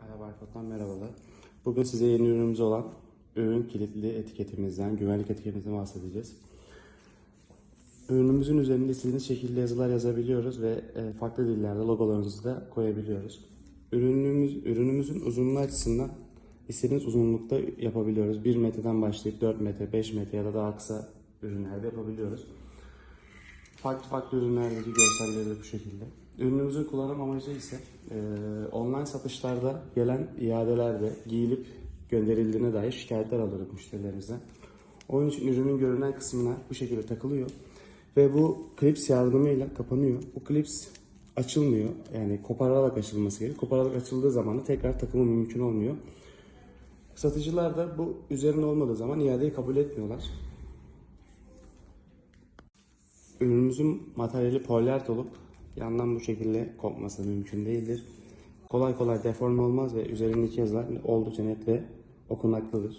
Merhaba Aykut'tan merhabalar. Bugün size yeni ürünümüz olan ürün kilitli etiketimizden, güvenlik etiketimizden bahsedeceğiz. Ürünümüzün üzerinde istediğiniz şekilde yazılar yazabiliyoruz ve e, farklı dillerde logolarımızı da koyabiliyoruz. Ürünümüz, ürünümüzün uzunluğu açısından istediğiniz uzunlukta yapabiliyoruz. 1 metreden başlayıp 4 metre, 5 metre ya da daha kısa ürünlerde yapabiliyoruz. Farklı farklı ürünlerdeki görselleri de bu şekilde. Ürünümüzün kullanım amacı ise e, online satışlarda gelen iadelerde giyilip gönderildiğine dair şikayetler alırız müşterilerimizden. Onun için ürünün görünen kısmına bu şekilde takılıyor. Ve bu klips yardımıyla kapanıyor. Bu klips açılmıyor. Yani kopararak açılması gerekiyor. Kopararak açıldığı zaman da tekrar takımı mümkün olmuyor. Satıcılar da bu üzerinde olmadığı zaman iadeyi kabul etmiyorlar. Ürünümüzün materyali polyert olup yandan bu şekilde kopması mümkün değildir. Kolay kolay deforme olmaz ve üzerindeki yazılar oldukça net ve okunaklıdır.